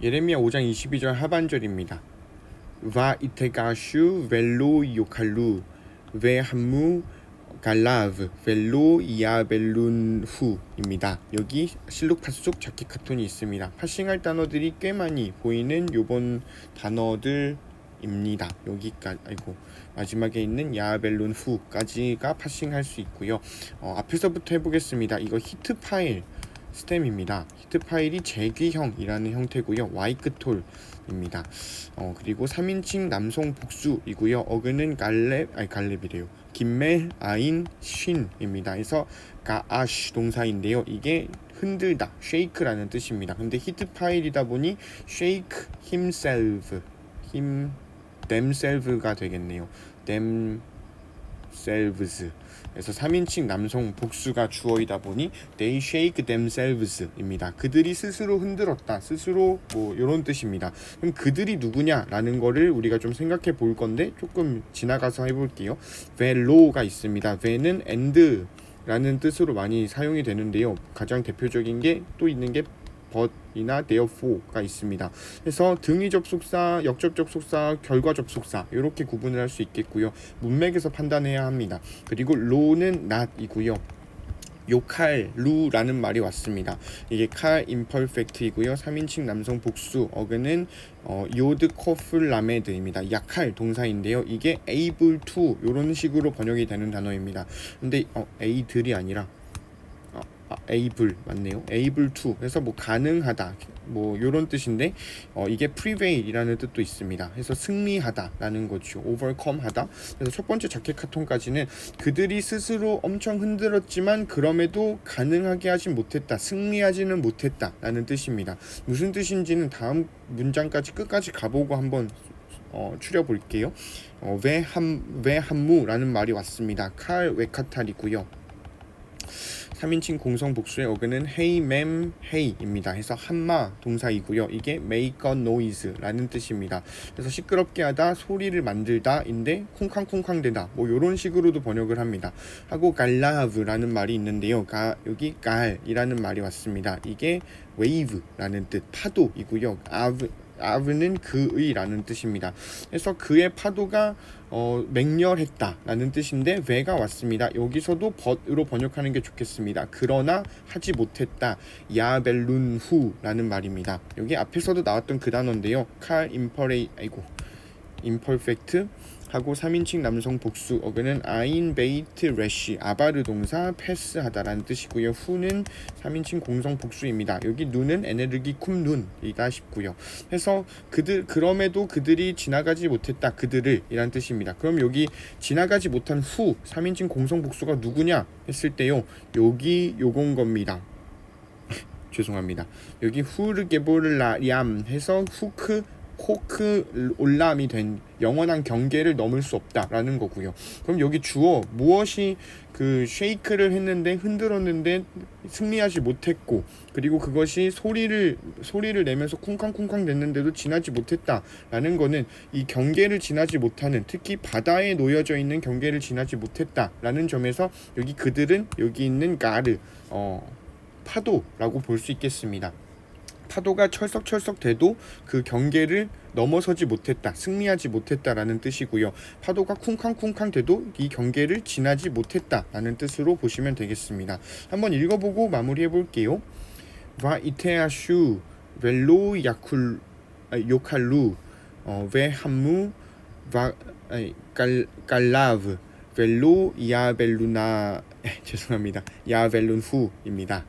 예레미야 5장 22절 하반절입니다. 와 이테가슈 벨로 요칼루 웨 함무 갈라브 벨로 이아벨룬후입니다. 여기 실룩 파속 자켓 카톤이 있습니다. 파싱할 단어들이 꽤 많이 보이는 요번 단어들입니다. 여기까지 아이고 마지막에 있는 야벨룬 후까지가 파싱할 수 있고요. 어, 앞에서부터 해보겠습니다. 이거 히트 파일 스템입니다. 히트 파일이 재귀형이라는 형태고요. 와이크톨입니다. 어, 그리고 3인칭 남성 복수이고요. 어근은 갈렙 아니 갈렙이래요. 김멜 아인 쉰입니다. 그래서 가아쉬 동사인데요. 이게 흔들다, shake라는 뜻입니다. 근데 히트 파일이다 보니 shake himself, him themselves가 되겠네요. Themselves. 그래서 3인칭 남성 복수가 주어이다 보니 they shake themselves입니다. 그들이 스스로 흔들었다. 스스로 뭐 이런 뜻입니다. 그럼 그들이 누구냐라는 거를 우리가 좀 생각해 볼 건데 조금 지나가서 해볼게요. vel로가 있습니다. vel은 and 라는 뜻으로 많이 사용이 되는데요. 가장 대표적인 게 또 있는 게 but이나 therefore가 있습니다. 그래서 등위 접속사, 역접 접속사, 결과 접속사 이렇게 구분을 할 수 있겠고요. 문맥에서 판단해야 합니다. 그리고 로는 not이고요. 요칼 루라는 말이 왔습니다. 이게 칼 임퍼펙트이고요. 3인칭 남성 복수 어근은 어, 요드 코플 라메드입니다. 약할 동사인데요. 이게 able to 이런 식으로 번역이 되는 단어입니다. 근데 어, a들이 아니라 able 맞네요. able to 그래서 뭐 가능하다 뭐 이런 뜻인데 어, 이게 prevail이라는 뜻도 있습니다. 그래서 승리하다라는 거죠. overcome하다. 그래서 첫 번째 자켓 카톤까지는 그들이 스스로 엄청 흔들었지만 그럼에도 가능하게 하진 못했다. 승리하지는 못했다라는 뜻입니다. 무슨 뜻인지는 다음 문장까지 끝까지 가보고 한번 어, 추려볼게요. 어, 외함 외함무라는 말이 왔습니다. 칼 웨카탈이고요. 3인칭 공성 복수의 어근은 hey, ma'am, hey입니다. 해서 한마 동사이고요. 이게 make a noise라는 뜻입니다. 그래서 시끄럽게 하다, 소리를 만들다인데 콩캉콩캉 되다. 뭐 이런 식으로도 번역을 합니다. 하고 갈라브라는 말이 있는데요. 가, 여기 갈이라는 말이 왔습니다. 이게 wave라는 뜻, 파도이고요. 아브 아브는 그의라는 뜻입니다. 그래서 그의 파도가 어, 맹렬했다라는 뜻인데 왜가 왔습니다. 여기서도 벗으로 번역하는 게 좋겠습니다. 그러나 하지 못했다. 야벨룬후라는 말입니다. 여기 앞에서도 나왔던 그 단어인데요. 칼 임퍼레이 아이고 임퍼펙트 하고 3인칭 남성 복수 어근은 아인 베이트 레쉬 아바르 동사 패스하다라는 뜻이고요. 후는 3인칭 공성 복수입니다. 여기 눈은 에네르기 쿰 눈이다 싶고요. 해서 그들 그럼에도 그들이 지나가지 못했다 그들을 이란 뜻입니다. 그럼 여기 지나가지 못한 후 3인칭 공성 복수가 누구냐 했을 때요. 여기 요건 겁니다. 죄송합니다. 여기 후르게보르라얌 해서 후크 코크 올람이 된 영원한 경계를 넘을 수 없다라는 거고요. 그럼 여기 주어 무엇이 그 쉐이크를 했는데 흔들었는데 승리하지 못했고 그리고 그것이 소리를 소리를 내면서 쿵쾅쿵쾅 됐는데도 지나지 못했다라는 거는 이 경계를 지나지 못하는 특히 바다에 놓여져 있는 경계를 지나지 못했다라는 점에서 여기 그들은 여기 있는 가르 어 파도라고 볼 수 있겠습니다. 파도가 철썩철썩 돼도 그 경계를 넘어서지 못했다, 승리하지 못했다라는 뜻이고요. 파도가 쿵쾅쿵쾅 돼도 이 경계를 지나지 못했다라는 뜻으로 보시면 되겠습니다. 한번 읽어보고 마무리해 볼게요. 와 이테아슈 벨로 야쿨 아, 요칼루 어, 웨 함무 와 깔라브 벨로 야벨루나 죄송합니다. 야벨룬 후입니다.